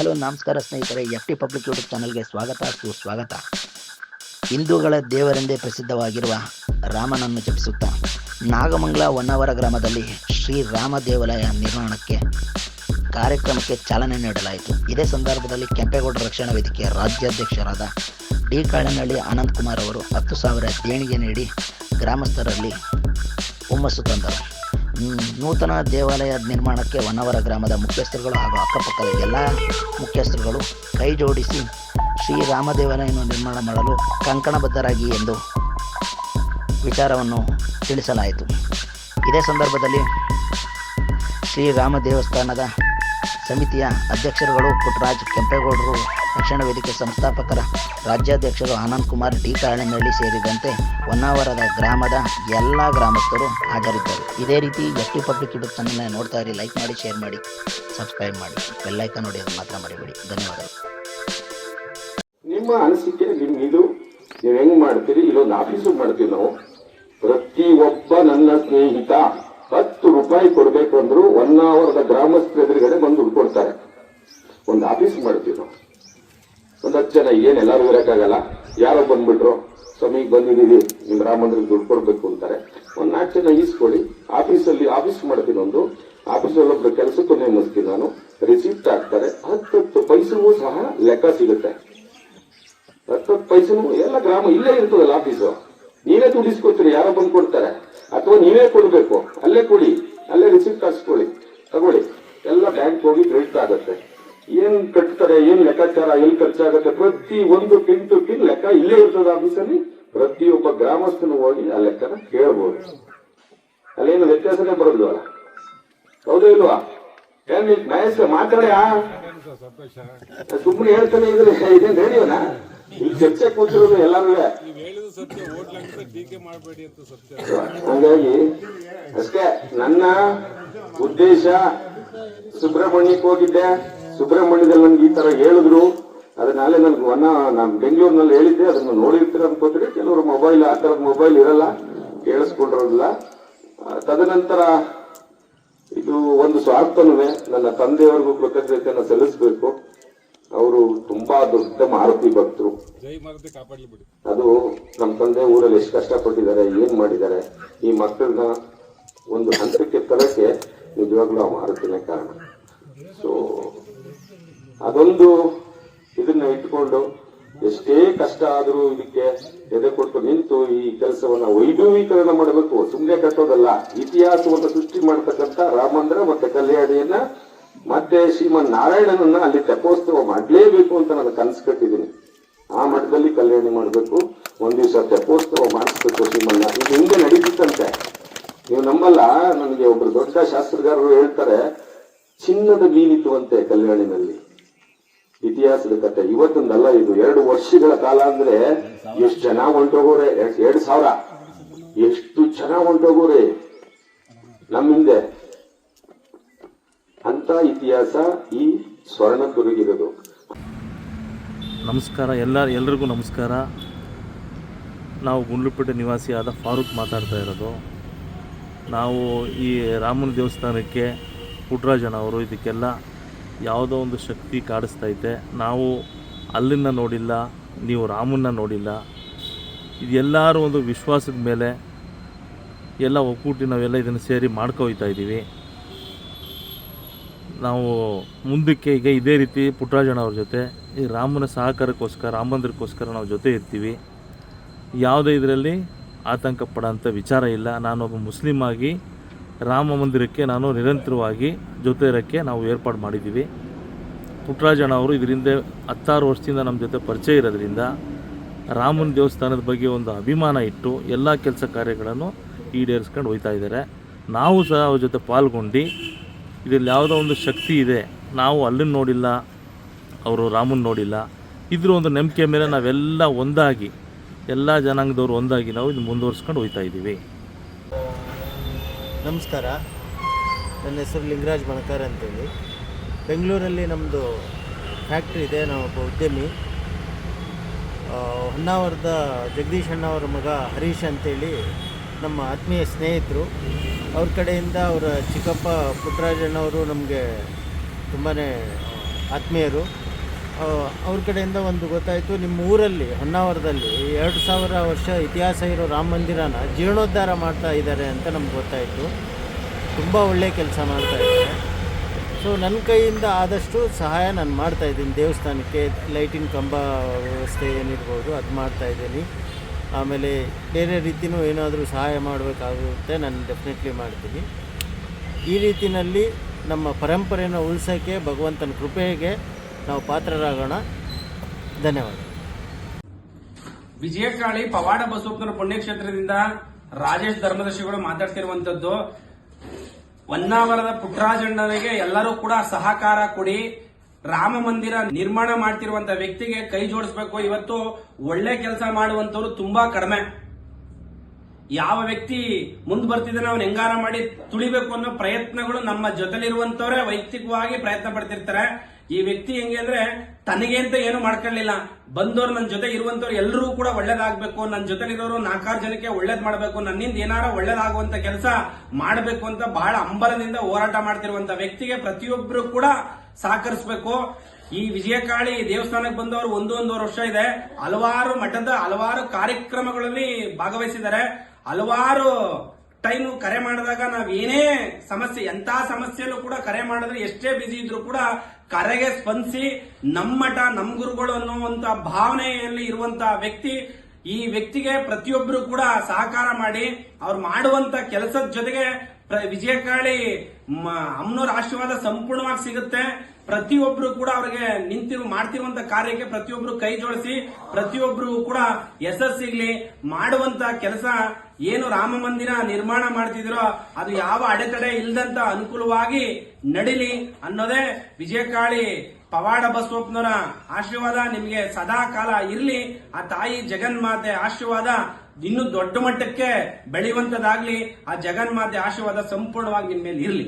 Hello, ನಮಸ್ಕಾರ ಸ್ನೇಹಿತರೆ. F T public YouTube ಚಾನಲ್ಗೆ ಸ್ವಾಗತ, ಸುಸ್ವಾಗತ. ಹಿಂದೂಗಳ ದೇವರೆಂದೇ ಪ್ರಸಿದ್ಧವಾಗಿರುವ ರಾಮನನ್ನು ಜಪಿಸುತ್ತಾ ನಾಗಮಂಗಲ ಹೊನ್ನಾವರ ಗ್ರಾಮದಲ್ಲಿ ಶ್ರೀರಾಮ ದೇವಾಲಯ ನಿರ್ಮಾಣಕ್ಕೆ ಕಾರ್ಯಕ್ರಮಕ್ಕೆ ಚಾಲನೆ ನೀಡಲಾಯಿತು. ಇದೇ ಸಂದರ್ಭದಲ್ಲಿ ಕೆಂಪೇಗೌಡ ರಕ್ಷಣಾ ವೇದಿಕೆಯ ರಾಜ್ಯಾಧ್ಯಕ್ಷರಾದ ಡಿ ಕಾಳನಹಳ್ಳಿ ಅನಂತ್ ಕುಮಾರ್ ಅವರು ಹತ್ತು ಸಾವಿರ ದೇಣಿಗೆ ನೀಡಿ ಗ್ರಾಮಸ್ಥರಲ್ಲಿ ಹುಮ್ಮಸ್ಸು ತಂದರು. ನೂತನ ದೇವಾಲಯ ನಿರ್ಮಾಣಕ್ಕೆ ಹೊನ್ನವರ ಗ್ರಾಮದ ಮುಖ್ಯಸ್ಥರುಗಳು ಹಾಗೂ ಅಕ್ಕಪಕ್ಕದ ಎಲ್ಲ ಮುಖ್ಯಸ್ಥರುಗಳು ಕೈ ಜೋಡಿಸಿ ಶ್ರೀರಾಮ ದೇವಾಲಯವನ್ನು ನಿರ್ಮಾಣ ಮಾಡಲು ಕಂಕಣಬದ್ಧರಾಗಿ ಎಂದು ವಿಚಾರವನ್ನು ತಿಳಿಸಲಾಯಿತು. ಇದೇ ಸಂದರ್ಭದಲ್ಲಿ ಶ್ರೀರಾಮ ದೇವಸ್ಥಾನದ ಸಮಿತಿಯ ಅಧ್ಯಕ್ಷರುಗಳು ಪುಟ್ಟರಾಜ್ ಕೆಂಪೇಗೌಡರು ರಕ್ಷಣಾ ವೇದಿಕೆ ಸಂಸ್ಥಾಪಕರ ರಾಜ್ಯಾಧ್ಯಕ್ಷರು ಆನಂದ್ ಕುಮಾರ್ ಡಿ ಕಾಳನಹಳ್ಳಿ ಸೇರಿದಂತೆ ಹೊನ್ನಾವರದ ಗ್ರಾಮದ ಎಲ್ಲ ಗ್ರಾಮಸ್ಥರು ಹಾಜರಿದ್ದರು. ಇದೇ ರೀತಿ ಎಸ್ ಟಿ ಪಬ್ಲಿಕ್ ಯೂಟ್ಯೂಬ್ ಚಾನಲ್ನ ನೋಡ್ತಾ ಇರಿ, ಲೈಕ್ ಮಾಡಿ, ಶೇರ್ ಮಾಡಿ, ಸಬ್ಸ್ಕ್ರೈಬ್ ಮಾಡಿ. ಬೆಲ್ಲೈಕನ್ ಹೊಡೆಯೋದು ಮಾತ್ರ ಮಾಡಿಬಿಡಿ ಧನ್ಯವಾದಗಳು. ನಿಮ್ಮ ಅನಿಸಿಕೆ, ನಿಮ್ಮ ಇದು, ನೀವು ಹೆಂಗ್ ಮಾಡ್ತೀರಿ, ಇಲ್ಲೊಂದು ಆಫೀಸು ಮಾಡ್ತೀವಿ ನಾವು. ಒಬ್ಬ ನನ್ನ ಸ್ನೇಹಿತ ಹತ್ತು ರೂಪಾಯಿ ಕೊಡಬೇಕು ಅಂದ್ರು ಒನ್ ಅವರ್ದ ಗ್ರಾಮಸ್ಥರ ಎದುರುಗಡೆ ಬಂದು ದುಡ್ಡು ಕೊಡ್ತಾರೆ ಒಂದು ಆಫೀಸ್ ಮಾಡ್ತೀವಿ ನಾವು. ಒಂದ್ ಹತ್ತು ಜನ ಏನ್ ಎಲ್ಲಾರು ಇರಕ್ಕಾಗಲ್ಲ. ಯಾರೋ ಬಂದ್ಬಿಟ್ರು, ಸ್ವಾಮಿ ಬಂದಿದೀವಿ ನಿಮ್ ರಾಮ ದುಡ್ಡು ಕೊಡ್ಬೇಕು ಅಂತಾರೆ. ಒಂದ್ ನಾಲ್ಕು ಜನ ಈಸ್ಕೊಳ್ಳಿ ಆಫೀಸಲ್ಲಿ ಆಫೀಸ್ ಮಾಡ್ತೀನಿ ಒಂದು ಆಫೀಸಲ್ಲಿ ಒಬ್ರು ಕೆಲಸಕ್ಕೂ ನೇಮಿಸ್ತೀನಿ ನಾನು. ರಿಸಿಪ್ಟ್ ಹಾಕ್ತಾರೆ. ಹತ್ತತ್ತು ಪೈಸೆಗೂ ಸಹ ಲೆಕ್ಕ ಸಿಗುತ್ತೆ. ಹತ್ತತ್ತು ಪೈಸೆನೂ ಎಲ್ಲ ಗ್ರಾಮ ಇಲ್ಲೇ ಇರ್ತದಲ್ಲ ಆಫೀಸು. ನೀವೇ ದುಡಿಸ್ಕೊತೀರಿ ಯಾರೋ ಬಂದು ಕೊಡ್ತಾರೆ. ಅಥವಾ ನೀವೇ ಕೊಡ್ಬೇಕು. ಅಲ್ಲೇ ಕೊಡಿ, ಅಲ್ಲೇ ರಿಸಿಪ್ಟ್ ಹಾಕ್ಸ್ಕೊಳ್ಳಿ. ತಗೊಳ್ಳಿ. ಎಲ್ಲ ಬ್ಯಾಂಕ್ ಹೋಗಿ ಕ್ರೆಡಿಟ್ ಆಗುತ್ತೆ. ಏನ್ ಕಟ್ತಾರೆ ಏನ್ ಲೆಕ್ಕಾಚಾರ ಎಲ್ಲಿ ಖರ್ಚಾಗುತ್ತೆ ಪ್ರತಿ ಒಂದು ಪಿನ್ ಟು ಪಿನ್ ಲೆಕ್ಕ ಇಲ್ಲೇ ಇರ್ತದ ಆಫೀಸಲ್ಲಿ ಪ್ರತಿಯೊಬ್ಬ ಗ್ರಾಮಸ್ಥನು ಹೋಗಿ ಆ ಲೆಕ್ಕನ ಕೇಳಬಹುದು ಅಲ್ಲೇನು ವ್ಯತ್ಯಾಸನೇ ಬರೋದಿಲ್ವಲ್ಲ ಹೌದೇ ಇಲ್ವಾ? ಏನ್ ಮಹೇಶ್ ಮಾತಾಡ್ಯಾ? ಸುಮ್ಮನೆ ಹೇಳ್ತಾನೆ ಇದ್ರೆ ಇದೇನ್ ರೇಡಿಯೋನಾ? ಇಲ್ಲಿ ಚರ್ಚೆ ಕೂತಿರೋದು ಎಲ್ಲಾರು ಹಾಗಾಗಿ ಅಷ್ಟೇ ನನ್ನ ಉದ್ದೇಶ ಸುಬ್ರಹ್ಮಣ್ಯಕ್ಕೆ ಹೋಗಿದ್ದೆ. ಸುಬ್ರಹ್ಮಣ್ಯದಲ್ಲಿ ನನ್ಗೆ ಈ ತರ ಹೇಳಿದ್ರು. ಅದನ್ನಾಲೆ ನನ್ಗೆ ಒನ್ನ ನಾನು ಬೆಂಗಳೂರಿನಲ್ಲಿ ಹೇಳಿದ್ದೆ ಅದನ್ನ ನೋಡಿರ್ತೀರ ಅನ್ಕೋತೀರಿ. ಕೆಲವರು ಮೊಬೈಲ್ ಆ ತರದ ಮೊಬೈಲ್ ಇರಲ್ಲ ಕೇಳಿಸ್ಕೊಂಡಿರೋದಿಲ್ಲ. ತದನಂತರ ಇದು ಒಂದು ಸ್ವಾರ್ಥನೂ ನನ್ನ ತಂದೆಯವರಿಗೂ ಕೃತಜ್ಞತೆಯನ್ನು ಸಲ್ಲಿಸಬೇಕು. ಅವರು ತುಂಬಾ ದೊಡ್ಡ ಮಾರುತಿ ಭಕ್ತರು. ಅದು ನಮ್ಮ ತಂದೆ ಊರಲ್ಲಿ ಎಷ್ಟು ಕಷ್ಟಪಟ್ಟಿದ್ದಾರೆ ಏನ್ ಮಾಡಿದ್ದಾರೆ ಈ ಮಕ್ಕಳನ್ನ ಒಂದು ಹಂತಕ್ಕೆ ತರಕ್ಕೆ ನಿಜವಾಗ್ಲೂ ಆ ಮಾರುತಿನೇ ಕಾರಣ. ಸೊ ಅದೊಂದು ಇದನ್ನ ಇಟ್ಕೊಂಡು ಎಷ್ಟೇ ಕಷ್ಟ ಆದರೂ ಇದಕ್ಕೆ ಎದೆ ಕೊಟ್ಟು ನಿಂತು ಈ ಕೆಲಸವನ್ನ ವೈಭವೀಕರಣ ಮಾಡಬೇಕು. ಸುಮ್ಮನೆ ಕಟ್ಟೋದಲ್ಲ, ಇತಿಹಾಸವನ್ನು ಸೃಷ್ಟಿ ಮಾಡತಕ್ಕಂತ ರಾಮಂದ್ರ ಮತ್ತೆ ಕಲ್ಯಾಣಿಯನ್ನ ಮತ್ತೆ ಶ್ರೀಮನ್ ನಾರಾಯಣನನ್ನ ಅಲ್ಲಿ ತೆಪ್ಪೋತ್ಸವ ಮಾಡಲೇಬೇಕು ಅಂತ ನಾನು ಕನಸು ಕಟ್ಟಿದ್ದೀನಿ. ಆ ಮಠದಲ್ಲಿ ಕಲ್ಯಾಣಿ ಮಾಡಬೇಕು. ಒಂದ್ ದಿವಸ ತೆಪ್ಪೋತ್ಸವ ಮಾಡಿಸ್ಬೇಕು ಶ್ರೀಮನ್ನ ಇದು ಹಿಂದೆ ನಡೀತಿತ್ತಂತೆ. ನೀವು ನಮ್ಮಲ್ಲ ನನಗೆ ಒಬ್ರು ದೊಡ್ಡ ಶಾಸ್ತ್ರಗಾರರು ಹೇಳ್ತಾರೆ, ಚಿನ್ನದ ಮೀನಿತ್ತು ಅಂತೆ ಕಲ್ಯಾಣಿನಲ್ಲಿ. ಇತಿಹಾಸದ ಕತೆ. ಇವತ್ತೊಂದಲ್ಲ, ಇದು ಎರಡು ವರ್ಷಗಳ ಕಾಲ ಅಂದ್ರೆ ಎಷ್ಟು ಜನ ಹೊಂಟೋಗೋರೆ ಎರಡು ಸಾವಿರ. ಎಷ್ಟು ಜನ ಹೊಂಟೋಗೋರೆ ನಮ್ಮ ಹಿಂದೆ. ಅಂತ ಇತಿಹಾಸ ಈ ಸ್ವರ್ಣ ತುರುಗಿರೋದು ನಮಸ್ಕಾರ ಎಲ್ಲ ಎಲ್ರಿಗೂ ನಮಸ್ಕಾರ. ನಾವು ಗುಂಡ್ಲುಪೇಟೆ ನಿವಾಸಿಯಾದ ಫಾರೂಕ್ ಮಾತಾಡ್ತಾ ಇರೋದು. ನಾವು ಈ ರಾಮನ ದೇವಸ್ಥಾನಕ್ಕೆ ಪುಟ್ರಾಜನ ಅವರು ಇದಕ್ಕೆಲ್ಲ ಯಾವುದೋ ಒಂದು ಶಕ್ತಿ ಕಾಡಿಸ್ತೈತೆ. ನಾವು ಅಲ್ಲಿನ ನೋಡಿಲ್ಲ, ನೀವು ರಾಮನ್ನ ನೋಡಿಲ್ಲ. ಇದೆಲ್ಲರೂ ಒಂದು ವಿಶ್ವಾಸದ ಮೇಲೆ ಎಲ್ಲ ಒಕ್ಕೂಟಿ ನಾವೆಲ್ಲ ಇದನ್ನು ಸೇರಿ ಮಾಡ್ಕೊಯ್ತಾ ಇದ್ದೀವಿ. ನಾವು ಮುಂದಕ್ಕೆ ಈಗ ಇದೇ ರೀತಿ ಪುಟ್ಟರಾಜಣ್ಣ ಅವ್ರ ಜೊತೆ, ಈ ರಾಮನ ಸಹಕಾರಕ್ಕೋಸ್ಕರ, ರಾಮ ಮಂದಿರಕ್ಕೋಸ್ಕರ ನಾವು ಜೊತೆ ಇರ್ತೀವಿ. ಯಾವುದೇ ಇದರಲ್ಲಿ ಆತಂಕ ಪಡೋಂಥ ವಿಚಾರ ಇಲ್ಲ. ನಾನೊಬ್ಬ ಮುಸ್ಲಿಮ್ ಆಗಿ ರಾಮ ಮಂದಿರಕ್ಕೆ ನಾನು ನಿರಂತರವಾಗಿ ಜೊತೆ ಇರೋಕ್ಕೆ ನಾವು ಏರ್ಪಾಡು ಮಾಡಿದ್ದೀವಿ. ಪುಟ್ರಾಜಣ್ಣ ಅವರು ಇದರಿಂದ ಹತ್ತಾರು ವರ್ಷದಿಂದ ನಮ್ಮ ಜೊತೆ ಪರಿಚಯ ಇರೋದ್ರಿಂದ ರಾಮನ ದೇವಸ್ಥಾನದ ಬಗ್ಗೆ ಒಂದು ಅಭಿಮಾನ ಇಟ್ಟು ಎಲ್ಲ ಕೆಲಸ ಕಾರ್ಯಗಳನ್ನು ಈಡೇರಿಸ್ಕೊಂಡು ಹೋಗ್ತಾ ಇದ್ದಾರೆ. ನಾವು ಸಹ ಅವ್ರ ಜೊತೆ ಪಾಲ್ಗೊಂಡು ಇದರಲ್ಲಿ ಯಾವುದೋ ಒಂದು ಶಕ್ತಿ ಇದೆ. ನಾವು ಅಲ್ಲಿನ ನೋಡಿಲ್ಲ, ಅವರು ರಾಮನ ನೋಡಿಲ್ಲ. ಇದ್ರ ಒಂದು ನಂಬಿಕೆ ಮೇಲೆ ನಾವೆಲ್ಲ ಒಂದಾಗಿ, ಎಲ್ಲ ಜನಾಂಗದವರು ಒಂದಾಗಿ ನಾವು ಇದು ಮುಂದುವರ್ಸ್ಕೊಂಡು ಹೋಗ್ತಾ ಇದ್ದೀವಿ. ನಮಸ್ಕಾರ. ನನ್ನ ಹೆಸರು ಲಿಂಗರಾಜ್ ಬಣಕಾರ್ ಅಂತೇಳಿ. ಬೆಂಗಳೂರಲ್ಲಿ ನಮ್ಮದು ಫ್ಯಾಕ್ಟ್ರಿ ಇದೆ ನಾವೊಬ್ಬ ಉದ್ಯಮಿ. ಹೊನ್ನಾವರದ ಜಗದೀಶ್ ಅಣ್ಣವರ ಮಗ ಹರೀಶ್ ಅಂತೇಳಿ ನಮ್ಮ ಆತ್ಮೀಯ ಸ್ನೇಹಿತರು. ಅವ್ರ ಕಡೆಯಿಂದ ಅವರ ಚಿಕ್ಕಪ್ಪ ಪುಟ್ಟರಾಜಣ್ಣವರು ನಮಗೆ ತುಂಬಾ ಆತ್ಮೀಯರು. ಅವ್ರ ಕಡೆಯಿಂದ ಒಂದು ಗೊತ್ತಾಯಿತು. ನಿಮ್ಮ ಊರಲ್ಲಿ, ಹೊನ್ನಾವರದಲ್ಲಿ ಎರಡು ಸಾವಿರ ವರ್ಷ ಇತಿಹಾಸ ಇರೋ ರಾಮ ಮಂದಿರನ ಜೀರ್ಣೋದ್ಧಾರ ಮಾಡ್ತಾ ಇದ್ದಾರೆ ಅಂತ ನಮ್ಗೆ ಗೊತ್ತಾಯಿತು. ತುಂಬ ಒಳ್ಳೆಯ ಕೆಲಸ ಮಾಡ್ತಾ ಇದ್ದಾರೆ. ಸೊ ನನ್ನ ಕೈಯಿಂದ ಆದಷ್ಟು ಸಹಾಯ ನಾನು ಮಾಡ್ತಾ ಇದ್ದೀನಿ. ದೇವಸ್ಥಾನಕ್ಕೆ ಲೈಟಿನ ಕಂಬ ವ್ಯವಸ್ಥೆ ಏನಿರ್ಬೋದು ಅದು ಮಾಡ್ತಾ ಇದ್ದೀನಿ. ಆಮೇಲೆ ಬೇರೆ ರೀತಿಯೂ ಏನಾದರೂ ಸಹಾಯ ಮಾಡಬೇಕಾಗುತ್ತೆ ನಾನು ಡೆಫಿನೆಟ್ಲಿ ಮಾಡ್ತೀನಿ. ಈ ರೀತಿಯಲ್ಲಿ ನಮ್ಮ ಪರಂಪರೆಯನ್ನು ಉಳಿಸೋಕ್ಕೆ ಭಗವಂತನ ಕೃಪೆಗೆ ನಾವು ಪಾತ್ರರಾಗೋಣ. ಧನ್ಯವಾದ. ವಿಜಯಕಾಳಿ ಪವಾಡ ಬಸವಪ್ಪನ ಪುಣ್ಯಕ್ಷೇತ್ರದಿಂದ ರಾಜೇಶ್ ಧರ್ಮದರ್ಶಿಗಳು ಮಾತಾಡ್ತಿರುವಂತದ್ದು ಹೊನ್ನಾವರದ ಪುಟ್ಟರಾಜಣ್ಣನಿಗೆ ಎಲ್ಲರೂ ಕೂಡ ಸಹಕಾರ ಕೊಡಿ. ರಾಮ ಮಂದಿರ ನಿರ್ಮಾಣ ಮಾಡ್ತಿರುವಂತ ವ್ಯಕ್ತಿಗೆ ಕೈ ಜೋಡಿಸ್ಬೇಕು. ಇವತ್ತು ಒಳ್ಳೆ ಕೆಲಸ ಮಾಡುವಂತವ್ರು ತುಂಬಾ ಕಡಿಮೆ. ಯಾವ ವ್ಯಕ್ತಿ ಮುಂದ್ ಬರ್ತಿದ್ರೆ ಅವನ್ ಹೆಂಗಾರ ಮಾಡಿ ತುಳಿಬೇಕು ಅನ್ನೋ ಪ್ರಯತ್ನಗಳು ನಮ್ಮ ಜೊತೆಲಿರುವಂತವರೇ ವೈಯಕ್ತಿಕವಾಗಿ ಪ್ರಯತ್ನ ಪಡ್ತಿರ್ತಾರೆ. ಈ ವ್ಯಕ್ತಿ ಹೆಂಗೆ ಅಂದ್ರೆ ತನಗೆ ಅಂತ ಏನು ಮಾಡ್ಕೊಳ್ಳಿಲ್ಲ. ಬಂದವ್ರು ನನ್ನ ಜೊತೆ ಇರುವಂತವ್ರು ಎಲ್ಲರೂ ಕೂಡ ಒಳ್ಳೇದಾಗಬೇಕು. ನನ್ನ ಜೊತೆಲಿರೋರು ನಾಲ್ಕಾರು ಜನಕ್ಕೆ ಒಳ್ಳೇದ್ ಮಾಡಬೇಕು. ನನ್ನಿಂದ ಏನಾರ ಒಳ್ಳೇದಾಗುವಂತ ಕೆಲಸ ಮಾಡಬೇಕು ಅಂತ ಬಹಳ ಅಂಬಲದಿಂದ ಹೋರಾಟ ಮಾಡ್ತಿರುವಂತ ವ್ಯಕ್ತಿಗೆ ಪ್ರತಿಯೊಬ್ಬರು ಕೂಡ ಸಹಕರಿಸಬೇಕು. ಈ ವಿಜಯಕಾಳಿ ದೇವಸ್ಥಾನಕ್ಕೆ ಬಂದವರು ಒಂದು ಒಂದೂವರೆ ವರ್ಷ ಇದೆ. ಹಲವಾರು ಮಠದ ಹಲವಾರು ಕಾರ್ಯಕ್ರಮಗಳಲ್ಲಿ ಭಾಗವಹಿಸಿದ್ದಾರೆ. ಹಲವಾರು ಟೈಮ್ ಕರೆ ಮಾಡಿದಾಗ ನಾವು ಏನೇ ಸಮಸ್ಯೆ ಎಂಥ ಸಮಸ್ಯೆಯಲ್ಲೂ ಕೂಡ ಕರೆ ಮಾಡಿದ್ರೆ ಎಷ್ಟೇ ಬಿಸಿ ಇದ್ರು ಕೂಡ ಕರೆಗೆ ಸ್ಪಂದಿಸಿ ನಮ್ಮ ಮಠ, ನಮ್ಮ ಗುರುಗಳು ಅನ್ನುವಂತ ಭಾವನೆಯಲ್ಲಿ ಇರುವಂತಹ ವ್ಯಕ್ತಿ, ಈ ವ್ಯಕ್ತಿಗೆ ಪ್ರತಿಯೊಬ್ಬರು ಕೂಡ ಸಹಕಾರ ಮಾಡಿ ಅವ್ರು ಮಾಡುವಂತ ಕೆಲಸದ ಜೊತೆಗೆ ವಿಜಯಕಾಳಿ ಅಮ್ಮನವ್ರ ಆಶೀರ್ವಾದ ಸಂಪೂರ್ಣವಾಗಿ ಸಿಗುತ್ತೆ. ಪ್ರತಿಯೊಬ್ರು ಕೂಡ ಅವ್ರಿಗೆ ನಿಂತಿರು, ಮಾಡ್ತಿರುವಂತ ಕಾರ್ಯಕ್ಕೆ ಪ್ರತಿಯೊಬ್ರು ಕೈ ಜೋಡಿಸಿ, ಪ್ರತಿಯೊಬ್ರು ಕೂಡ ಯಶಸ್ಸಿಗ್ಲಿ ಮಾಡುವಂತ ಕೆಲಸ ಏನು ರಾಮ ಮಂದಿರ ನಿರ್ಮಾಣ ಮಾಡ್ತಿದ್ರೋ ಅದು ಯಾವ ಅಡೆತಡೆ ಇಲ್ದಂತ ಅನುಕೂಲವಾಗಿ ನಡಿಲಿ ಅನ್ನೋದೇ ವಿಜಯಕಾಳಿ ಪವಾಡ ಬಸವಪ್ಪನವರ ಆಶೀರ್ವಾದ ನಿಮಗೆ ಸದಾ ಕಾಲ ಇರಲಿ. ಆ ತಾಯಿ ಜಗನ್ಮಾತೆ ಆಶೀರ್ವಾದ ಇನ್ನು ದೊಡ್ಡ ಮಟ್ಟಕ್ಕೆ ಬೆಳೆಯುವಂತದಾಗ್ಲಿ ಆ ಜಗನ್ಮಾತೆ ಆಶೀರ್ವಾದ ಸಂಪೂರ್ಣವಾಗಿ ನಿಮ್ಮ ಮೇಲೆ ಇರ್ಲಿ.